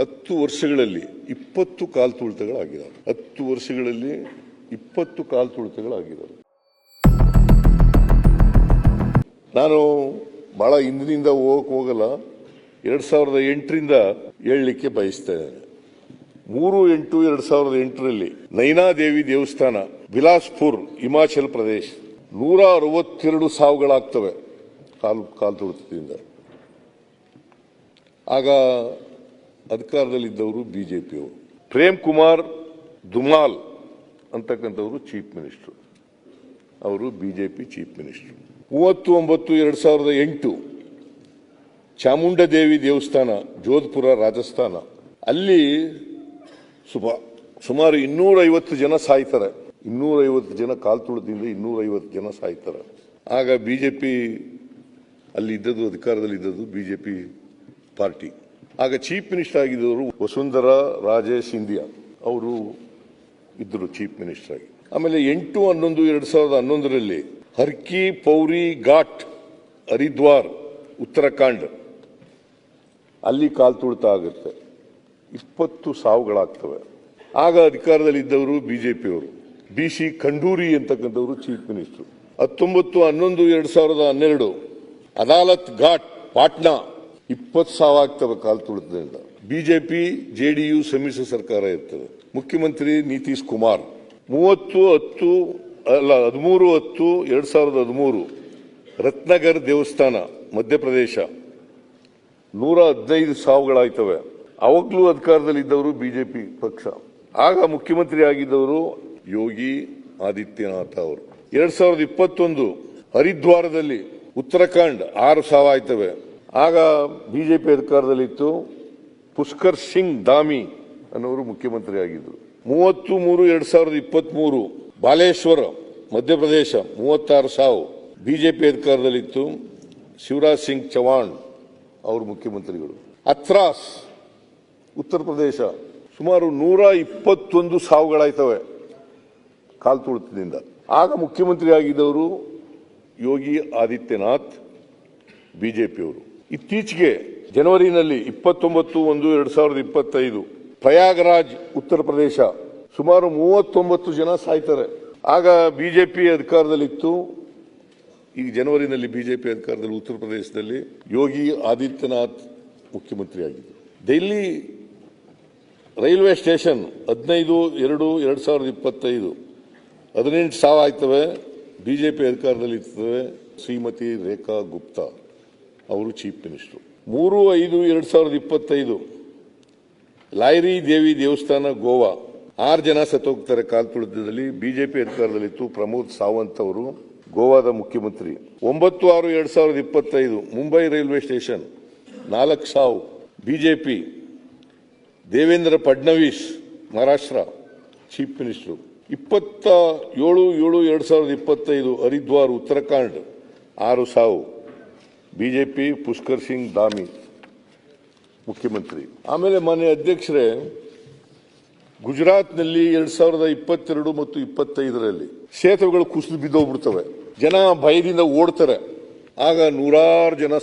ಹತ್ತು ವರ್ಷಗಳಲ್ಲಿ ಇಪ್ಪತ್ತು ಕಾಲ್ ತುಳಿತಗಳಾಗಿದ್ದಾವೆ. ಹತ್ತು ವರ್ಷಗಳಲ್ಲಿ ಇಪ್ಪತ್ತು ಕಾಲ್ ತುಳಿತಗಳಾಗಿದ್ದಾವೆ. ನಾನು ಬಹಳ ಹಿಂದಿನಿಂದ ಹೋಗಕ್ಕೆ ಹೋಗಲ್ಲ. ಎರಡ್ ಸಾವಿರದ ಎಂಟರಿಂದ ಹೇಳಲಿಕ್ಕೆ ಬಯಸ್ತೇನೆ ಮೂರು ಎಂಟು ಎರಡ್ ಸಾವಿರದ ಎಂಟರಲ್ಲಿ ನೈನಾದೇವಿ ದೇವಸ್ಥಾನ, ಬಿಲಾಸ್ಪುರ್, ಹಿಮಾಚಲ್ ಪ್ರದೇಶ್ ನೂರ ಅರವತ್ತೆರಡು ಸಾವುಗಳಾಗ್ತವೆ ಕಾಲು ಕಾಲು ತುಳಿತದಿಂದ. ಆಗ ಅಧಿಕಾರದಲ್ಲಿದ್ದವರು ಬಿಜೆಪಿಯವರು ಪ್ರೇಮ್ ಕುಮಾರ್ ದುಮಾಲ್ ಅಂತಕ್ಕಂಥವರು ಚೀಫ್ ಮಿನಿಸ್ಟರ್ ಅವರು ಬಿಜೆಪಿ ಚೀಫ್ ಮಿನಿಸ್ಟರ್ ಮೂವತ್ತು ಒಂಬತ್ತು ಎರಡು ಸಾವಿರದ ಎಂಟು ಚಾಮುಂಡದೇವಿ ದೇವಸ್ಥಾನ, ಜೋಧ್ಪುರ ರಾಜಸ್ಥಾನ. ಅಲ್ಲಿ ಸುಮ ಸುಮಾರು ಇನ್ನೂರೈವತ್ತು ಜನ ಸಾಯ್ತಾರೆ. ಇನ್ನೂರೈವತ್ತು ಜನ ಕಾಲ್ ತುಳಿದಿಂದ ಇನ್ನೂರೈವತ್ತು ಜನ ಸಾಯ್ತಾರೆ. ಆಗ ಬಿಜೆಪಿ ಅಲ್ಲಿ ಇದ್ದದ್ದು, ಅಧಿಕಾರದಲ್ಲಿ ಇದ್ದದ್ದು ಬಿಜೆಪಿ ಪಾರ್ಟಿ. ಆಗ ಚೀಫ್ ಮಿನಿಸ್ಟರ್ ಆಗಿದ್ದವರು ವಸುಂಧರಾ ರಾಜೇ ಸಿಂಧಿಯಾ. ಅವರು ಇದ್ದರು ಚೀಫ್ ಮಿನಿಸ್ಟರ್ ಆಗಿ. ಆಮೇಲೆ ಎಂಟು, ಹನ್ನೊಂದು, ಎರಡು ಸಾವಿರದ ಹನ್ನೊಂದರಲ್ಲಿ ಹರ್ಕಿ ಪೌರಿ ಘಾಟ್, ಹರಿದ್ವಾರ್, ಉತ್ತರಾಖಂಡ್ ಅಲ್ಲಿ ಕಾಲು ತುಳಿತ ಆಗುತ್ತೆ. ಇಪ್ಪತ್ತು ಸಾವುಗಳಾಗ್ತವೆ. ಆಗ ಅಧಿಕಾರದಲ್ಲಿದ್ದವರು ಬಿಜೆಪಿಯವರು. ಬಿ ಸಿ ಖಂಡೂರಿ ಅಂತಕ್ಕಂಥವರು ಚೀಫ್ ಮಿನಿಸ್ಟರ್. ಹತ್ತೊಂಬತ್ತು, ಹನ್ನೊಂದು, ಎರಡು ಸಾವಿರದ ಹನ್ನೆರಡು ಅದಾಲತ್ ಘಾಟ್, ಪಾಟ್ನಾ ಇಪ್ಪತ್ತು ಸಾವಾಗ್ತವೆ ಕಾಲ್ ತುಳಿತದಿಂದ. ಬಿಜೆಪಿ ಜೆಡಿಯು ಸಮ್ಮಿಶ್ರ ಸರ್ಕಾರ ಇರ್ತದೆ. ಮುಖ್ಯಮಂತ್ರಿ ನಿತೀಶ್ ಕುಮಾರ್. ಮೂವತ್ತು, ಹತ್ತು, ಅಲ್ಲ, ಹದಿಮೂರು, ಹತ್ತು, ಎರಡು ಸಾವಿರದ ಹದಿಮೂರು. ರತ್ನಗರ್ ದೇವಸ್ಥಾನ, ಮಧ್ಯಪ್ರದೇಶ. ನೂರ ಹದಿನೈದು ಸಾವುಗಳಾಯ್ತವೆ. ಅವಾಗಲೂ ಅಧಿಕಾರದಲ್ಲಿದ್ದವರು ಬಿಜೆಪಿ ಪಕ್ಷ. ಆಗ ಮುಖ್ಯಮಂತ್ರಿ ಆಗಿದ್ದವರು ಯೋಗಿ ಆದಿತ್ಯನಾಥ್ ಅವರು. ಎರಡ್ ಸಾವಿರದ ಇಪ್ಪತ್ತೊಂದು ಹರಿದ್ವಾರದಲ್ಲಿ ಉತ್ತರಾಖಂಡ್ ಆರು ಸಾವಾಯ್ತವೆ ಆಗ ಬಿಜೆಪಿ ಅಧಿಕಾರದಲ್ಲಿತ್ತು ಪುಷ್ಕರ್ ಸಿಂಗ್ ದಾಮಿ ಅನ್ನೋರು ಮುಖ್ಯಮಂತ್ರಿ ಆಗಿದ್ರು ಮೂವತ್ತು ಮೂರು ಎರಡ್ ಸಾವಿರದ ಇಪ್ಪತ್ತ್ ಮೂರು ಬಾಲೇಶ್ವರ, ಮಧ್ಯಪ್ರದೇಶ, ಮೂವತ್ತಾರು ಸಾವು ಬಿಜೆಪಿ ಅಧಿಕಾರದಲ್ಲಿತ್ತು ಶಿವರಾಜ್ ಸಿಂಗ್ ಚೌಹಾಣ್ ಅವರು ಮುಖ್ಯಮಂತ್ರಿಗಳು. ಅತ್ರಾಸ್, ಉತ್ತರ ಪ್ರದೇಶ, ಸುಮಾರು ನೂರ ಇಪ್ಪತ್ತೊಂದು ಸಾವುಗಳಾಯ್ತವೆ ಕಾಲ್ ತುಳಿತದಿಂದ. ಆಗ ಮುಖ್ಯಮಂತ್ರಿ ಆಗಿದ್ದವರು ಯೋಗಿ ಆದಿತ್ಯನಾಥ್, ಬಿಜೆಪಿಯವರು. ಇತ್ತೀಚೆಗೆ ಜನವರಿನಲ್ಲಿ ಇಪ್ಪತ್ತೊಂಬತ್ತು ಒಂದು ಎರಡು ಸಾವಿರದ ಇಪ್ಪತ್ತೈದು ಪ್ರಯಾಗರಾಜ್ ಉತ್ತರ ಪ್ರದೇಶ ಸುಮಾರು ಮೂವತ್ತೊಂಬತ್ತು ಜನ ಸಾಯ್ತಾರೆ. ಆಗ ಬಿಜೆಪಿ ಅಧಿಕಾರದಲ್ಲಿತ್ತು. ಈಗ ಜನವರಿನಲ್ಲಿ ಬಿಜೆಪಿ ಅಧಿಕಾರದಲ್ಲಿ ಉತ್ತರ ಪ್ರದೇಶದಲ್ಲಿ ಯೋಗಿ ಆದಿತ್ಯನಾಥ್ ಮುಖ್ಯಮಂತ್ರಿ ಆಗಿದ್ದರು ರೈಲ್ವೆ ಸ್ಟೇಷನ್ ಹದಿನೈದು ಎರಡು ಎರಡು ಸಾವಿರದ ಇಪ್ಪತ್ತೈದು ಹದಿನೆಂಟು ಸಾವು ಆಯ್ತವೆ. ಬಿಜೆಪಿ ಅಧಿಕಾರದಲ್ಲಿ ಇರ್ತವೆ ಶ್ರೀಮತಿ ರೇಖಾ ಗುಪ್ತಾ. ಅವರು ಚೀಫ್ ಮಿನಿಸ್ಟರ್. ಮೂರು, ಐದು, ಎರಡು ಸಾವಿರದ ಇಪ್ಪತ್ತೈದು ಲಾಯರಿ ದೇವಿ ದೇವಸ್ಥಾನ ಗೋವಾ, ಆರು ಜನ ಸತ್ತೋಗ್ತಾರೆ ಕಾಲ್ ತುಳಿತದಲ್ಲಿ. ಬಿಜೆಪಿ ಅಧಿಕಾರದಲ್ಲಿತ್ತು ಪ್ರಮೋದ್ ಸಾವಂತ್ ಅವರು, ಗೋವಾದ ಮುಖ್ಯಮಂತ್ರಿ. ಒಂಬತ್ತು, ಆರು, ಎರಡ್ ಸಾವಿರದ ಇಪ್ಪತ್ತೈದು ಮುಂಬೈ ರೈಲ್ವೆ ಸ್ಟೇಷನ್, ನಾಲ್ಕು ಸಾವು. BJP, Devendra Fadnavis, Maharashtra, chief minister. ಇಪ್ಪತ್ತ ಏಳು ಏಳು, ಎರಡು ಸಾವಿರದ ಇಪ್ಪತ್ತೈದು ಹರಿದ್ವಾರ್, ಉತ್ತರಾಖಂಡ್, ಆರು ಸಾವು. ಬಿಜೆಪಿ, ಪುಷ್ಕರ್ ಸಿಂಗ್, ದಾಮಿ, ಮುಖ್ಯಮಂತ್ರಿ. ಆಮೇಲೆ ಮಾನ್ಯ ಅಧ್ಯಕ್ಷರೇ, ಗುಜರಾತ್ನಲ್ಲಿ ಎರಡ್ ಸಾವಿರದ ಇಪ್ಪತ್ತೆರಡು ಮತ್ತು ಇಪ್ಪತ್ತೈದರಲ್ಲಿ ಸೇತುವೆಗಳು ಕುಸಿದು ಬಿದ್ದೋಗ್ಬಿಡ್ತವೆ. ಜನ ಭಯದಿಂದ ಓಡ್ತಾರೆ. ಆಗ ನೂರಾರು ಜನ